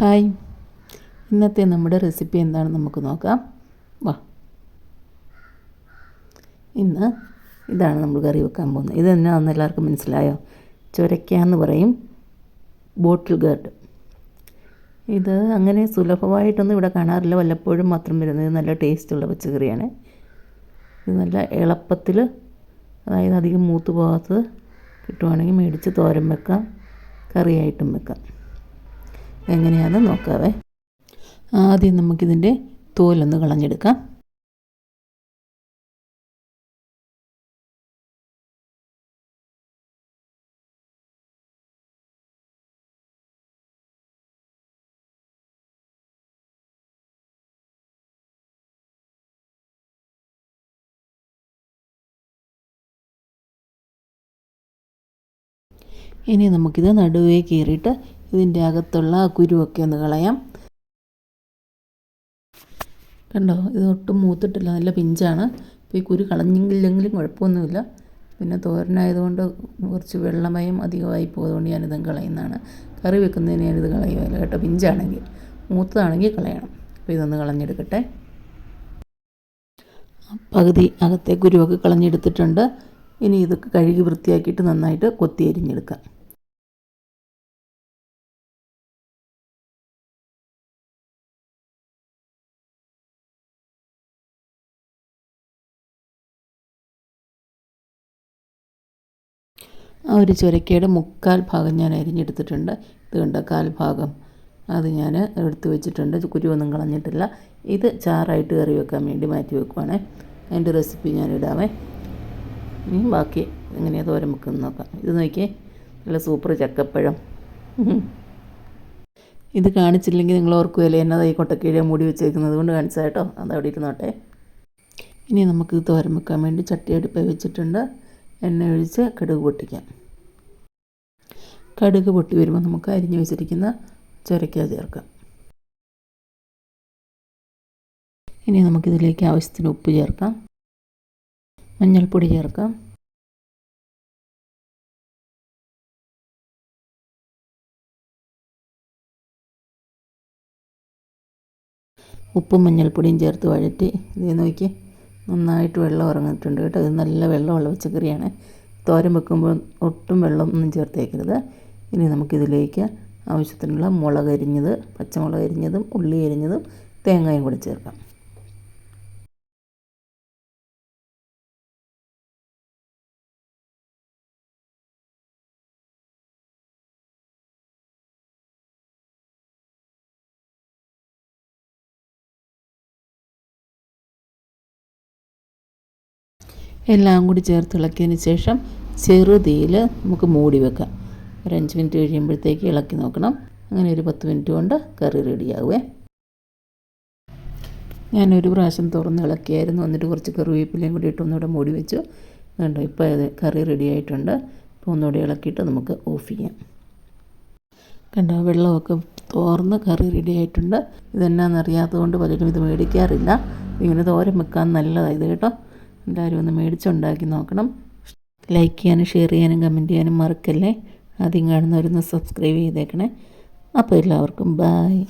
Hi. ഇന്നത്തെ നമ്മുടെ recipe എന്താണെന്ന് നമുക്ക് നോക്കാം. വാ. ഇന്ന് ഇതാണ് നമ്മൾ കറി വെക്കാൻ പോകുന്നത്. ഇത് എന്നാന്ന് എല്ലാവർക്കും മനസ്സിലായോ? ചുരയ്ക്ക എന്ന് പറയും. Bottle gourd. ഇത് അങ്ങനെ സുലഭമായിട്ടൊന്നും ഇവിടെ കാണാറില്ല. വല്ലപ്പോഴും മാത്രം വരുന്നത്. നല്ല ടേസ്റ്റുള്ള പച്ചക്കറിയാണ് ഇത് നല്ല എളുപ്പത്തിൽ അതായത് അധികം മൂത്ത് പോകാത്തത് കിട്ടുവാണെങ്കിൽ മേടിച്ച് തോരൻ വെക്കാം. കറിയായിട്ടും വെക്കാം. എങ്ങനെയാണെന്ന് നോക്കാവേ. ആദ്യം നമുക്കിതിന്റെ തോലൊന്ന് കളഞ്ഞെടുക്കാം. ഇനി നമുക്കിത് നടുവേ കീറിയിട്ട് ഇതിന്റെ അകത്തുള്ള കുരുവൊക്കെ ഒന്ന് കളയാം. കണ്ടോ? ഇത് ഒട്ടും മൂത്തിട്ടില്ല. നല്ല പിഞ്ചാണ്. ഇപ്പോൾ ഈ കുരു കളഞ്ഞില്ലെങ്കിലും കുഴപ്പമൊന്നുമില്ല. പിന്നെ തോരനായതുകൊണ്ട് കുറച്ച് വെള്ളമയം അധികമായി പോയതുകൊണ്ട് ഞാനിതും കളയുന്നതാണ്. കറി വെക്കുന്നതിന് ഞാനിത് കളയുമല്ലോ കേട്ടോ. പിഞ്ചാണെങ്കിൽ. മൂത്തതാണെങ്കിൽ കളയണം. അപ്പോൾ ഇതൊന്ന് കളഞ്ഞെടുക്കട്ടെ. പകുതി അകത്തെ കുരുവൊക്കെ കളഞ്ഞെടുത്തിട്ടുണ്ട്. ഇനി ഇതൊക്കെ കഴുകി വൃത്തിയാക്കിയിട്ട് നന്നായിട്ട് കൊത്തി അരിഞ്ഞെടുക്കാം. ആ ഒരു ചുരക്കയുടെ മുക്കാൽ ഭാഗം ഞാൻ അരിഞ്ഞെടുത്തിട്ടുണ്ട് ഇത് കണ്ട? കാൽ ഭാഗം. അത് ഞാൻ എടുത്തു വെച്ചിട്ടുണ്ട്. കുരുവൊന്നും കളഞ്ഞിട്ടില്ല. ഇത് ചാറായിട്ട് കറി വെക്കാൻ വേണ്ടി മാറ്റി വെക്കുവാണേ. അതിന്റെ റെസിപ്പി ഞാൻ ഇടാമേ ഇനി ബാക്കി എങ്ങനെയാ തോരൻ വെക്കുന്നത് നോക്കാം. ഇത് നോക്കിയേ. നല്ല സൂപ്പർ ചക്കപ്പഴം. ഇത് കാണിച്ചില്ലെങ്കിൽ നിങ്ങൾ ഓർക്കുമല്ലേ എന്നതായി കൊട്ടക്കീഴ മൂടി വെച്ചേക്കുന്നത്. കൊണ്ട് കാണിച്ചാൽ കേട്ടോ. അത് അവിടെ ഇരുന്നോട്ടെ. ഇനി നമുക്ക് തോരൻ വെക്കാൻ വേണ്ടി ചട്ടി അടുപ്പ് വെച്ചിട്ടുണ്ട്. എണ്ണ ഒഴിച്ച് കടുക് പൊട്ടിക്കാം. കടുക് പൊട്ടി വരുമ്പോൾ നമുക്ക് അരിഞ്ഞു വെച്ചിരിക്കുന്ന ചുരക്ക ചേർക്കാം. ഇനി നമുക്കിതിലേക്ക് ആവശ്യത്തിന് ഉപ്പ് ചേർക്കാം. മഞ്ഞൾപ്പൊടി ചേർക്കാം. ഉപ്പും മഞ്ഞൾപ്പൊടിയും ചേർത്ത് വഴറ്റി ഇത് നോക്കി നന്നായിട്ട് വെള്ളം ഇറങ്ങിയിട്ടുണ്ട് കേട്ടോ. ഇത് നല്ല വെള്ളമുള്ള പച്ചക്കറിയാണ് തോരൻ വെക്കുമ്പോൾ ഒട്ടും വെള്ളം ഒന്നും ചേർത്തേക്കരുത്. ഇനി നമുക്കിതിലേക്ക് ആവശ്യത്തിനുള്ള മുളക് അരിഞ്ഞത് പച്ചമുളക് അരിഞ്ഞതും ഉള്ളി അരിഞ്ഞതും തേങ്ങയും കൂടി ചേർക്കാം. എല്ലാം കൂടി ചേർത്ത് ഇളക്കിയതിന് ശേഷം ചെറുതീയിൽ നമുക്ക് മൂടി വെക്കാം. ഒരു അഞ്ച് മിനിറ്റ് കഴിയുമ്പോഴത്തേക്ക് ഇളക്കി നോക്കണം. അങ്ങനെ ഒരു പത്ത് മിനിറ്റ് കൊണ്ട് കറി റെഡിയാവുമേ ഞാനൊരു പ്രാവശ്യം തുറന്ന് ഇളക്കിയായിരുന്നു. എന്നിട്ട് കുറച്ച് കറിവേപ്പിലയും കൂടി ഇട്ട് ഒന്നുകൂടെ മൂടി വെച്ചു. കണ്ടോ ഇപ്പോൾ അത് കറി റെഡി ആയിട്ടുണ്ട്. ഇപ്പോൾ ഒന്നുകൂടി ഇളക്കിയിട്ട് നമുക്ക് ഓഫ് ചെയ്യാം. കണ്ടോ വെള്ളമൊക്കെ തോർന്ന് കറി റെഡി ആയിട്ടുണ്ട്. ഇതെന്നാന്നറിയാത്തത് കൊണ്ട് പലരും ഇത് മേടിക്കാറില്ല. ഇങ്ങനെ തോരൻ വെക്കാൻ നല്ലതാണ് ഇത് കേട്ടോ. എല്ലാവരും ഒന്ന് മേടിച്ചുണ്ടാക്കി നോക്കണം. ലൈക്ക് ചെയ്യാനും ഷെയർ ചെയ്യാനും കമന്റ് ചെയ്യാനും മറക്കല്ലേ? ആദ്യം കാണുന്നവരൊന്ന് സബ്സ്ക്രൈബ് ചെയ്തേക്കണേ. അപ്പോൾ എല്ലാവർക്കും ബായ്